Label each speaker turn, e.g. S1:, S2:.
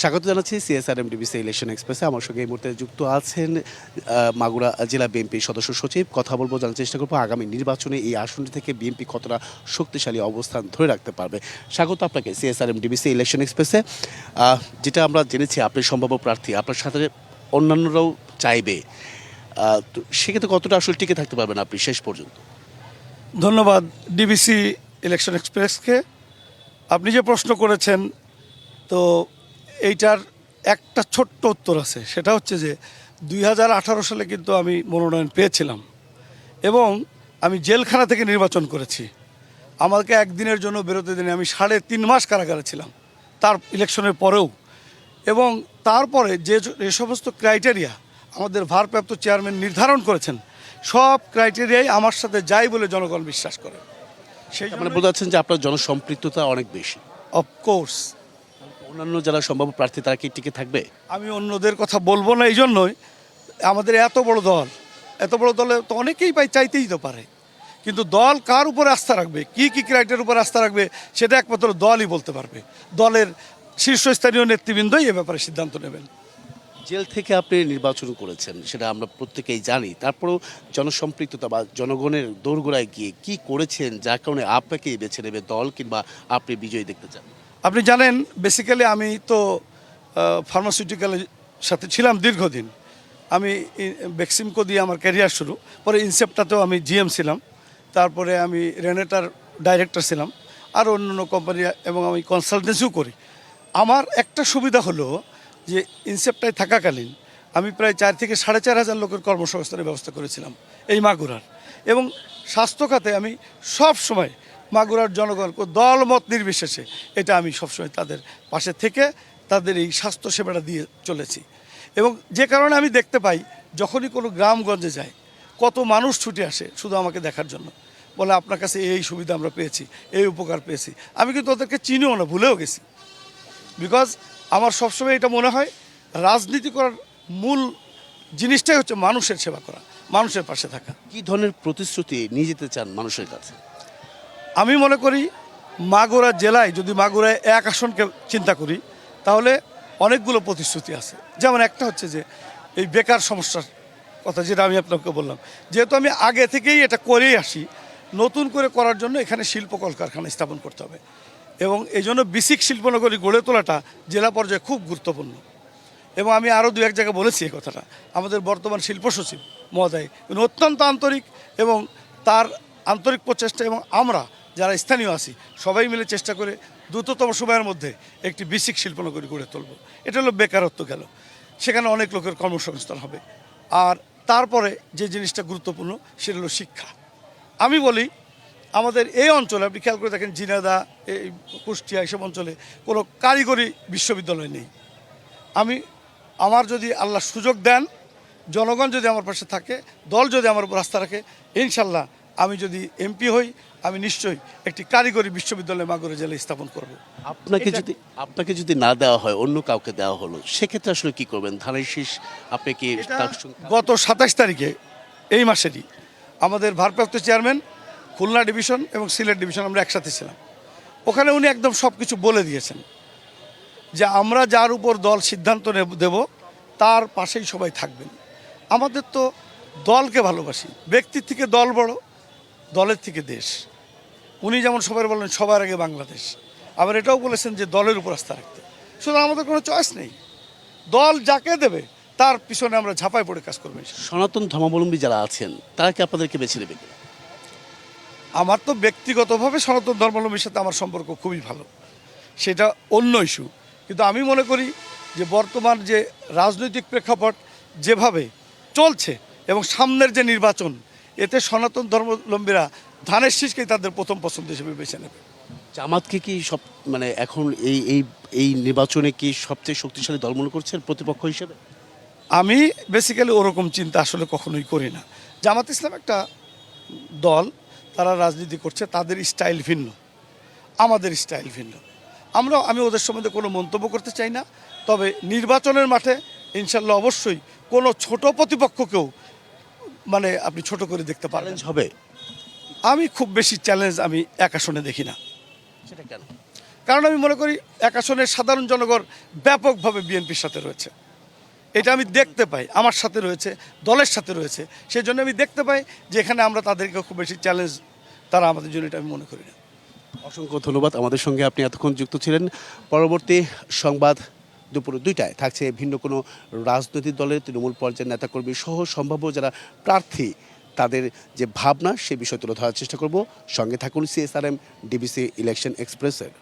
S1: স্বাগত জানাচ্ছি CSRM DBC election এক্সপ্রেসে আমার সঙ্গে এই মুহূর্তে যুক্ত আছেন মাগুরা জেলা বিএনপি সদস্য সচিব। কথা বলব, জানার চেষ্টা করব আগামী নির্বাচনে এই আসনটি থেকে বিএনপি কতটা শক্তিশালী অবস্থান ধরে রাখতে পারবে। স্বাগত আপনাকে সিএসআরএম ডিবিসি ইলেকশন এক্সপ্রেসে যেটা আমরা জেনেছি, আপনি সম্ভাব্য প্রার্থী, আপনার সাথে অন্যান্যরাও চাইবে। তো সেক্ষেত্রে কতটা আসলে টিকে থাকতে পারবেন আপনি শেষ পর্যন্ত?
S2: ধন্যবাদ ডিবিসি ইলেকশন এক্সপ্রেসকে আপনি যে প্রশ্ন করেছেন, তো এইটার একটা ছোট্ট উত্তর আছে। সেটা হচ্ছে যে দুই হাজার আঠারো সালে কিন্তু আমি মনোনয়ন পেয়েছিলাম এবং আমি জেলখানা থেকে নির্বাচন করেছি। আমাকে একদিনের জন্য বেরোতে দিনে আমি সাড়ে তিন মাস কারাগারে ছিলাম তার ইলেকশনের পরেও। এবং তারপরে যে যে সমস্ত ক্রাইটেরিয়া আমাদের ভারপ্রাপ্ত চেয়ারম্যান নির্ধারণ করেছেন সব ক্রাইটেরিয়াই আমার সাথে যাই বলে জনগণ বিশ্বাস করে। সেই
S1: মানে বোঝা যাচ্ছেন যে আপনার জনসম্পৃক্ততা অনেক বেশি।
S2: অফকোর্স
S1: অন্যান্য যারা সম্ভাব্য প্রার্থী তারা কি টিকে থাকবে?
S2: আমি অন্যদের কথা বলব না এই জন্যই। আমাদের এত বড় দল এত বড় দলে তো অনেকেই পাই চাইতেই তো পারে। কিন্তু দল কার উপরে আস্থা রাখবে? কি কি ক্রাইটেরিয়ার উপরে আস্থা রাখবে? সেটা একমাত্র দলই বলতে পারবে। দলের শীর্ষস্থানীয় নেতৃবৃন্দই এ ব্যাপারে সিদ্ধান্ত নেবেন।
S1: জেল থেকে আপনি নির্বাচন করেছেন সেটা আমরা প্রত্যেকেই জানি। তারপরেও জনসম্পৃক্ততা বা জনগণের দোরগোড়ায় গিয়ে কি করেছেন যার কারণে আপনাকেই বেছে নেবে দল কিংবা আপনি বিজয়ী দেখতে চান?
S2: আপনি জানেন বেসিক্যালি আমি তো ফার্মাসিউটিক্যালের সাথে ছিলাম দীর্ঘদিন। আমি বেক্সিমকো দিয়ে আমার ক্যারিয়ার শুরু। পরে ইনসেপ্টাতেও আমি জিএম ছিলাম। তারপরে আমি রেনেটার ডাইরেক্টর ছিলাম। আর অন্যান্য কোম্পানি এবং আমি কনসালটেন্সিও করি। আমার একটা সুবিধা হলো যে ইনসেপ্টায় থাকাকালীন আমি প্রায় চার থেকে সাড়ে চার হাজার লোকের কর্মসংস্থানের ব্যবস্থা করেছিলাম এই মাগুরার। এবং স্বাস্থ্য খাতে আমি সব সময় মাগুরার জনগণ দল মত নির্বিশেষে এটা আমি সবসময় তাদের পাশে থেকে তাদের এই স্বাস্থ্য সেবাটা দিয়ে চলেছি। এবং যে কারণে আমি দেখতে পাই, যখনই কোনো গ্রামগঞ্জে যায় কত মানুষ ছুটে আসে শুধু আমাকে দেখার জন্য। বলে, আপনার কাছে এই সুবিধা আমরা পেয়েছি, এই উপকার পেয়েছি। আমি কিন্তু ওদেরকে চিনিও না, ভুলেও গেছি। বিকজ আমার সবসময় এটা মনে হয়, রাজনীতি করার মূল জিনিসটাই হচ্ছে মানুষের সেবা করা, মানুষের পাশে থাকা।
S1: কি ধরনের প্রতিশ্রুতি নিয়ে যেতে চান মানুষের কাছে?
S2: আমি মনে করি মাগুরা জেলায় যদি মাগুরায় এক আসনকে চিন্তা করি, তাহলে অনেকগুলো প্রতিশ্রুতি আছে। যেমন একটা হচ্ছে যে, এই বেকার সমস্যার কথা যেটা আমি আপনাকে বললাম। যেহেতু আমি আগে থেকেই এটা করেই আসি, নতুন করে করার জন্য এখানে শিল্প কলকারখানা স্থাপন করতে হবে। এবং এই জন্য বিসিক শিল্পনগরী গড়ে তোলাটা জেলা পর্যায়ে খুব গুরুত্বপূর্ণ। এবং আমি আরও দু এক জায়গায় বলেছি এই কথাটা। আমাদের বর্তমান শিল্প সচিব মহোদয় অত্যন্ত আন্তরিক এবং তার আন্তরিক প্রচেষ্টা এবং আমরা যারা স্থানীয় আছি, সবাই মিলে চেষ্টা করে দ্রুততম সময়ের মধ্যে একটি বিসিক শিল্পনগরী গড়ে তুলব। এটা হলো বেকারত্ব গেল। সেখানে অনেক লোকের কর্মসংস্থান হবে। আর তারপরে যে জিনিসটা গুরুত্বপূর্ণ, সেটা হলো শিক্ষা। আমি বলি, আমাদের এই অঞ্চলে, আপনি খেয়াল করে দেখেন, জিনাদা, এই কুষ্টিয়া, এইসব অঞ্চলে কোনো কারিগরি বিশ্ববিদ্যালয় নেই। আমি, আমার যদি আল্লাহ সুযোগ দেন, জনগণ যদি আমার পাশে থাকে, দল যদি আমার উপর আস্থা রাখে, ইনশাল্লাহ আমি যদি এমপি হই আমি নিশ্চয়ই একটি কারিগরি বিশ্ববিদ্যালয় মাগুরা জেলায় স্থাপন করব।
S1: আপনাকে যদি আপনাকে যদি না দেওয়া হয় অন্য কাউকে দেওয়া হলো সেক্ষেত্রে আসলে কি করবেন? ধানের শীষ আপনি কি
S2: গত সাতাশ তারিখে এই মাসেরই আমাদের ভারপ্রাপ্ত চেয়ারম্যান খুলনা ডিভিশন এবং সিলেট ডিভিশন আমরা একসাথে ছিলাম। ওখানে উনি একদম সব কিছু বলে দিয়েছেন যে আমরা যার উপর দল সিদ্ধান্ত নেব- দেব তার পাশেই সবাই থাকবেন। আমাদের তো দলকে ভালোবাসি ব্যক্তির থেকে দল বড় দলের থেকে দেশ। উনি যেমন সবাই বলেন সবার আগে বাংলাদেশ। আবার এটাও বলেছেন যে দলের উপর আস্থা রাখতে। সুতরাং আমাদের কোনো চয়েস নেই। দল যাকে দেবে তার পিছনে আমরা ঝাঁপায় পড়ে কাজ করব
S1: সনাতন ধর্মাবলম্বী যারা আছেন তারা কি আপনাদেরকে বেছে নেবে
S2: আমার তো ব্যক্তিগতভাবে সনাতন ধর্মাবলম্বীর সাথে আমার সম্পর্ক খুবই ভালো। সেটা অন্য ইস্যু কিন্তু আমি মনে করি যে বর্তমান যে রাজনৈতিক প্রেক্ষাপট যেভাবে চলছে এবং সামনের যে নির্বাচন এতে সনাতন ধর্মাবলম্বীরা ধানের শীষকেই তাদের প্রথম পছন্দ হিসেবে বেছে নেবে।
S1: জামাতকে কি সব মানে এখন এই এই এই নির্বাচনে কি সবচেয়ে শক্তিশালী দল মনে করছেন প্রতিপক্ষ হিসেবে?
S2: আমি বেসিক্যালি ওরকম চিন্তা আসলে কখনোই করি না। জামাত ইসলাম একটা দল তারা রাজনীতি করছে তাদের স্টাইল ভিন্ন। আমাদের স্টাইল ভিন্ন। আমরা আমি ওদের সম্বন্ধে কোনো মন্তব্য করতে চাই না তবে নির্বাচনের মাঠে ইনশাল্লাহ অবশ্যই কোনো ছোট প্রতিপক্ষকেও মানে আপনি ছোট করে দেখতে
S1: পারেন হবে?
S2: আমি খুব বেশি চ্যালেঞ্জ আমি এক আসনে দেখি না।
S1: সেটা কেন?
S2: কারণ আমি মনে করি এক আসনের সাধারণ জনগণ ব্যাপকভাবে বিএনপির সাথে রয়েছে। এটা আমি দেখতে পাই আমার সাথে রয়েছে দলের সাথে রয়েছে। সেই জন্য আমি দেখতে পাই যে এখানে আমরা তাদেরকে খুব বেশি চ্যালেঞ্জ তারা আমাদের জন্য এটা আমি মনে করি না।
S1: অসংখ্য ধন্যবাদ। আমাদের সঙ্গে আপনি এতক্ষণ যুক্ত ছিলেন। পরবর্তী সংবাদ দুপুর দুইটায় থাকছে ভিন্ন কোনো রাজনৈতিক দলের তৃণমূল পর্যায়ের নেতাকর্মী সহ সম্ভাব্য যারা প্রার্থী, তাদের যে ভাবনা, সে বিষয় তুলে ধরার চেষ্টা করব। সঙ্গে থাকুন সিএসআরএম ডিবিসি ইলেকশন এক্সপ্রেসের